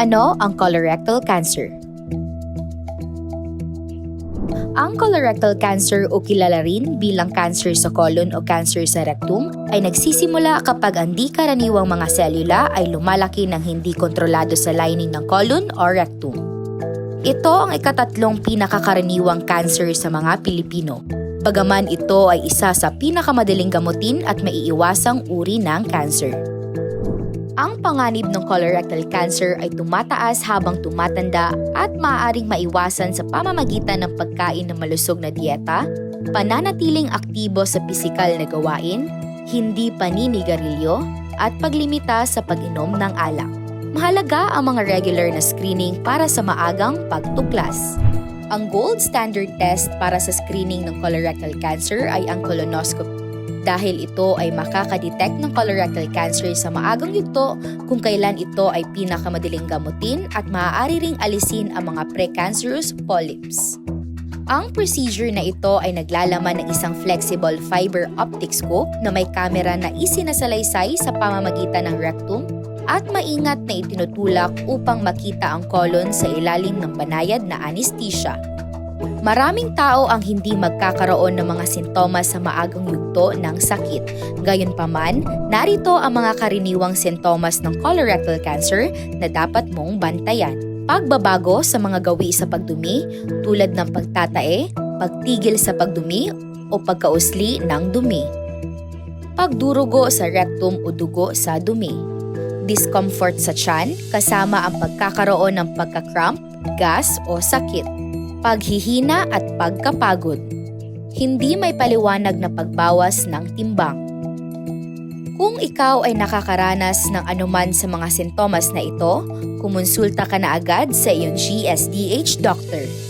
Ano ang colorectal cancer? Ang colorectal cancer o kilala rin bilang cancer sa colon o cancer sa rectum ay nagsisimula kapag ang di karaniwang mga selula ay lumalaki ng hindi kontrolado sa lining ng colon o rectum. Ito ang ikatatlong pinakakaraniwang cancer sa mga Pilipino. Bagaman ito ay isa sa pinakamadaling gamutin at maiiwasang uri ng cancer. Ang panganib ng colorectal cancer ay tumataas habang tumatanda at maaaring maiwasan sa pamamagitan ng pagkain ng malusog na dieta, pananatiling aktibo sa pisikal na gawain, hindi paninigarilyo, at paglimita sa pag-inom ng alak. Mahalaga ang mga regular na screening para sa maagang pagtuklas. Ang gold standard test para sa screening ng colorectal cancer ay ang colonoscopy dahil ito ay makakadetect ng colorectal cancer sa maagang yugto kung kailan ito ay pinakamadaling gamutin at maaari ring alisin ang mga precancerous polyps. Ang procedure na ito ay naglalaman ng isang flexible fiber optic scope na may kamera na isinasalaysay sa pamamagitan ng rectum at maingat na itinutulak upang makita ang colon sa ilalim ng banayad na anesthesia. Maraming tao ang hindi magkakaroon ng mga sintomas sa maagang yugto ng sakit. Gayunpaman, narito ang mga karaniwang sintomas ng colorectal cancer na dapat mong bantayan. Pagbabago sa mga gawi sa pagdumi tulad ng pagtatae, pagtigil sa pagdumi o pagkausli ng dumi. Pagdurugo sa rectum o dugo sa dumi. Discomfort sa tiyan kasama ang pagkakaroon ng pagkakramp, gas o sakit paghihina at pagkapagod. Hindi may paliwanag na pagbawas ng timbang. Kung ikaw ay nakakaranas ng anuman sa mga sintomas na ito, kumonsulta ka na agad sa iyong GSDH doctor.